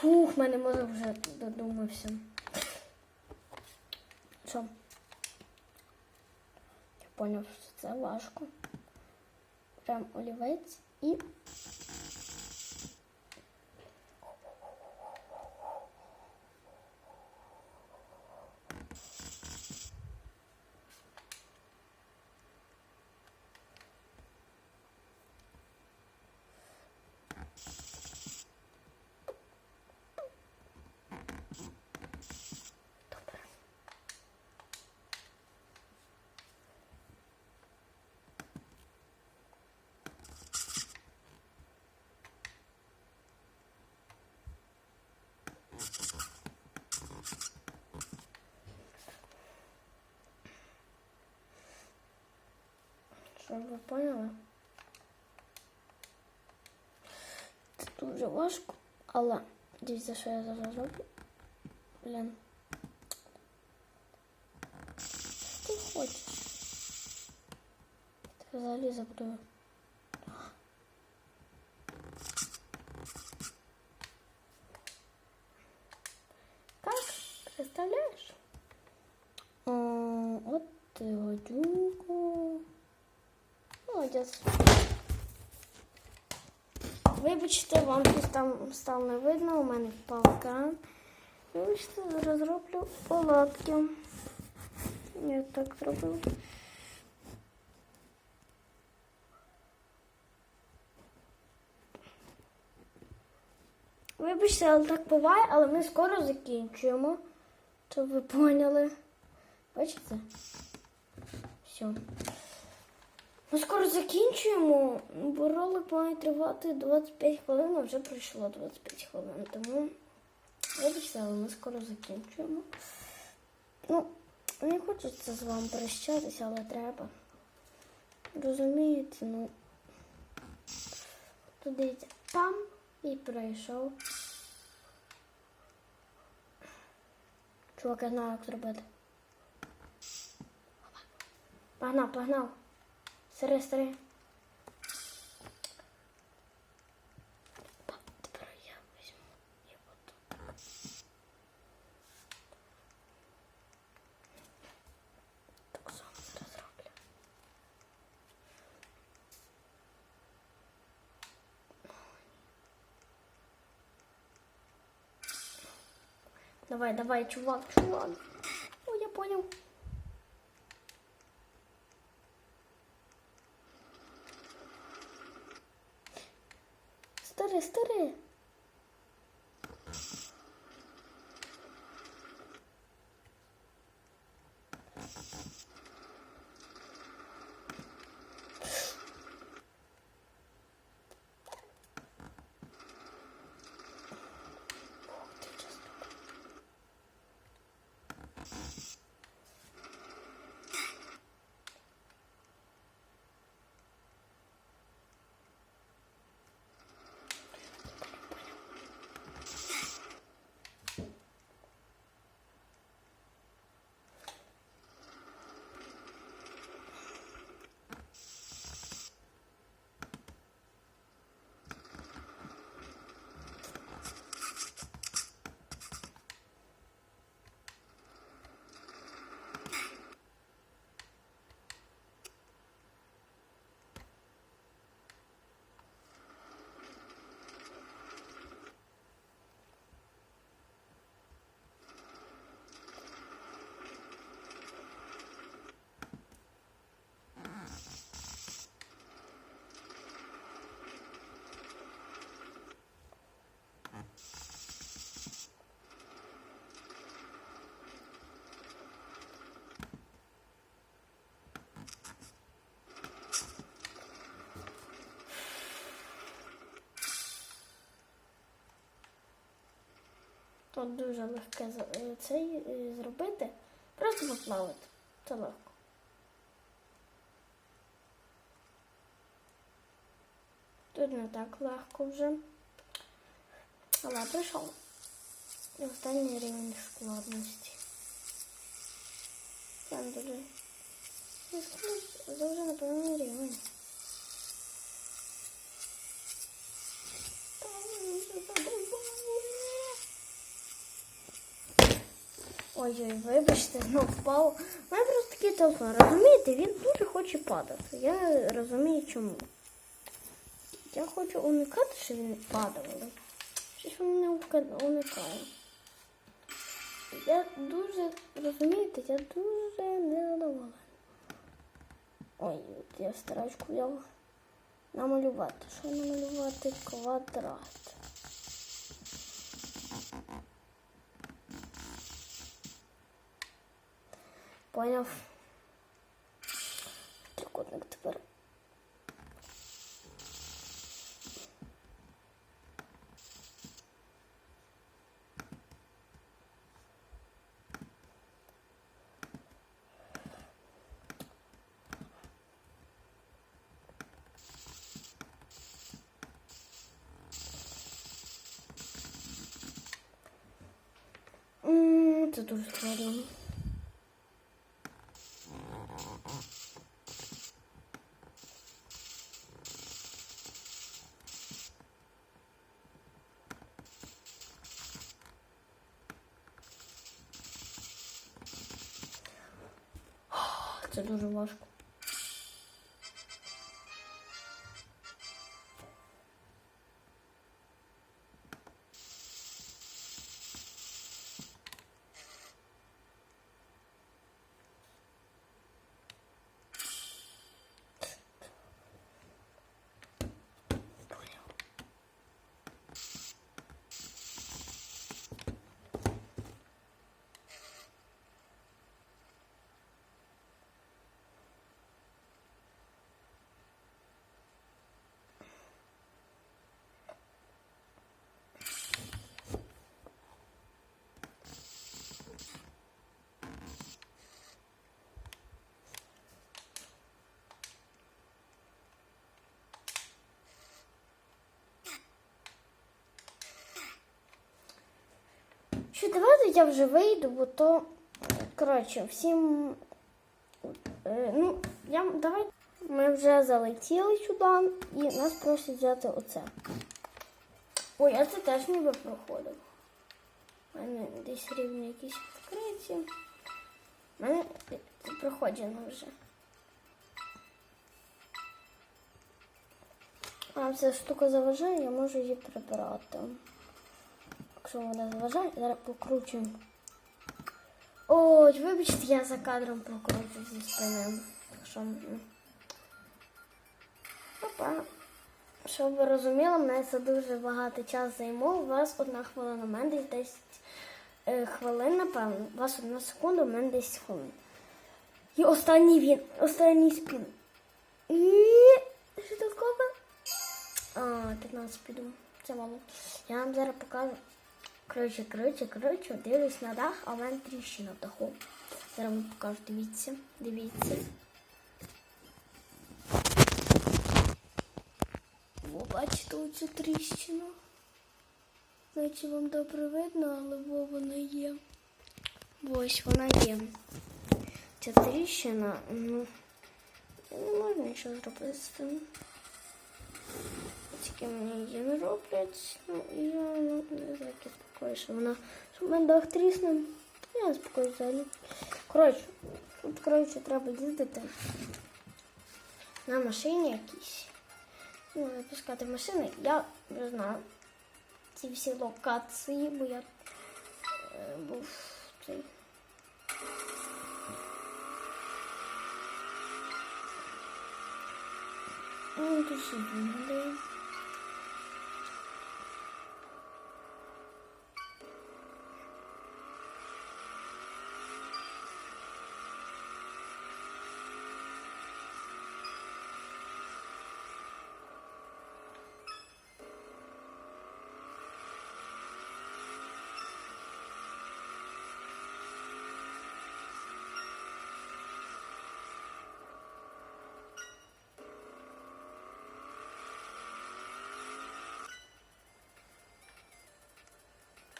Фух, мене мозок вже додумався. Що? Я поняв, що це важко. Прям олівець і. Щоб ви поняли? Це дуже важко, але дивіться, що я зараз роблю. Блін. Що ти хочеш? Ти взагалі забудую. Вибачте, вам щось там стало не видно, у мене впав екран. Вибачте, зараз роблю палатки. Я так зробив. Вибачте, але так буває, але ми скоро закінчуємо. Щоб ви поняли. Бачите? Все. Ми скоро закінчуємо, бо ролик має тривати 25 хвилин, а вже пройшло 25 хвилин. Тому вибачте, але ми скоро закінчуємо. Ну, не хочеться з вами прощатися, але треба. Розумієте, ну. Тут дивіться, пам і пройшов. Чувак, я знаю, як зробити. Погнав, погнав. Сири. Тепер я. Давай, давай, чувак, чувак. misturei. Тут дуже легке е, цей е, зробити. Просто поплавати. Це легко. Тут не так легко вже. Але прийшов. І останній рівень складності. Там дуже. Ну, складно- напевно рівень. Там вже задовбали. Ой-ой, вибачте, знов впав. У мене просто такий телефон. Розумієте, він дуже хоче падати. Я розумію чому. Я хочу уникати, що він падав, щось він не уникає. Я дуже, розумієте, я дуже незадоволена. Ой, от я старачку взяла намалювати. Що намалювати квадрат? Поняв. Трикутник тепер. М, Це дуже складно. Це дуже важко. Що давайте я вже вийду, бо то коротше, всім. е, ну, я давай. Ми вже залетіли сюди і нас просять взяти оце. Ой, а це теж ніби проходив. У мене десь рівні якісь відкриті. У мене це проходжено вже. А ця штука заважає, я можу її прибирати. Якщо вона заважає, зараз покручу. Ой, вибачте, я за кадром покручу зі спини. Так що. Опа. Щоб ви розуміли, мене це дуже багато часу займало. У вас одна хвилина, у мене десь 10 е, хвилин, напевно. У вас одна секунда, у мене 10 хвилин. І останній він, останній спін. І що копа? А, 15 піду. Це мало. Я вам зараз покажу. Коротше, коротше, коротше, дивлюсь на дах, а в мене тріщина в даху. Зараз вам покажу, дивіться, дивіться. О, бачите оцю тріщину. Значить, вам добре видно, але во вона є. Ось вона є. Ця тріщина, ну, не можна нічого зробити з цим. Тільки мені її не роблять. Ну, я не знаю, спокоюся, що вона що мене дах трісне. Я не спокоюся взагалі. Коротше, тут, коротше, треба їздити на машині якійсь. Ну, запускати машини. Я не знаю ці всі локації, бо я е, був цей. Ну, тут ще виглядає.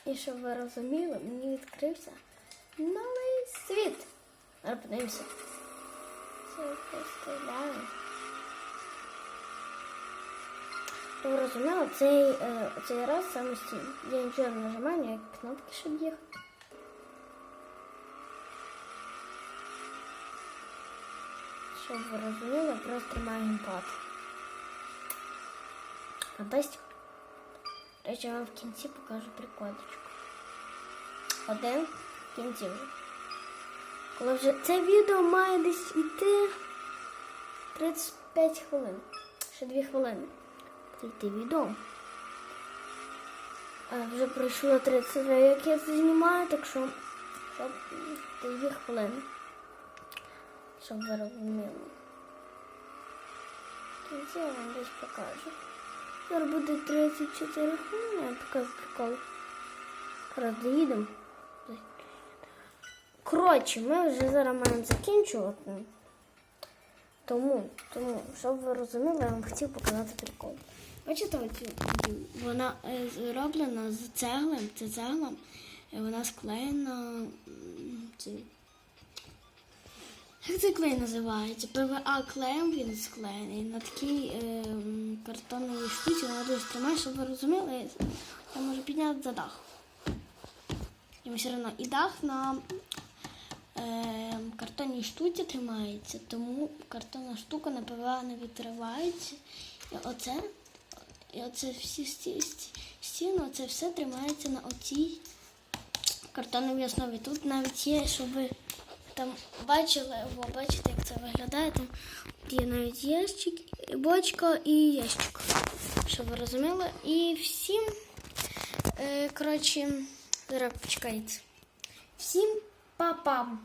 І щоб ви розуміли, мені відкрився новий світ. Подивимося. Це постріляю. Ви розуміли, цей, е, цей раз самостійно. Я нічого не нажимаю, ніякі кнопки, щоб їхати. Щоб ви розуміли, просто тримаю гімпад. А речі, я вам в кінці покажу прикладочку. Один в кінці вже. Коли вже це відео має десь йти 35 хвилин. Ще 2 хвилини. Йти відео. А вже пройшло 30 як я це знімаю, так що щоб 2 хвилини. Щоб ви розуміли. Кінці я вам десь покажу. Зараз буде 34 хвилини, покажу прикол. Зараз доїдемо. Коротше, ми вже зараз маємо закінчувати. Тому, тому, щоб ви розуміли, я вам хотів показати прикол. Бачите, вона е, зроблена з цеглем, це цегла, і вона склеєна. Як цей клей називається? ПВА клеєм він склеєний на такій е, картонній штуці, вона дуже тримає, щоб ви розуміли, я можу підняти за дах. І все одно і дах на е, картонній штуці тримається, тому картонна штука на ПВА не відривається. І оце, і оце всі сті- сті- стіни, оце все тримається на оцій картонній основі. Тут навіть є, щоб ви там бачили, о, бачите, як це виглядає. Там є навіть ящик, бочка і ящик. Щоб ви розуміли. І всім, е, коротше, зараз почекайте. Всім па-пам!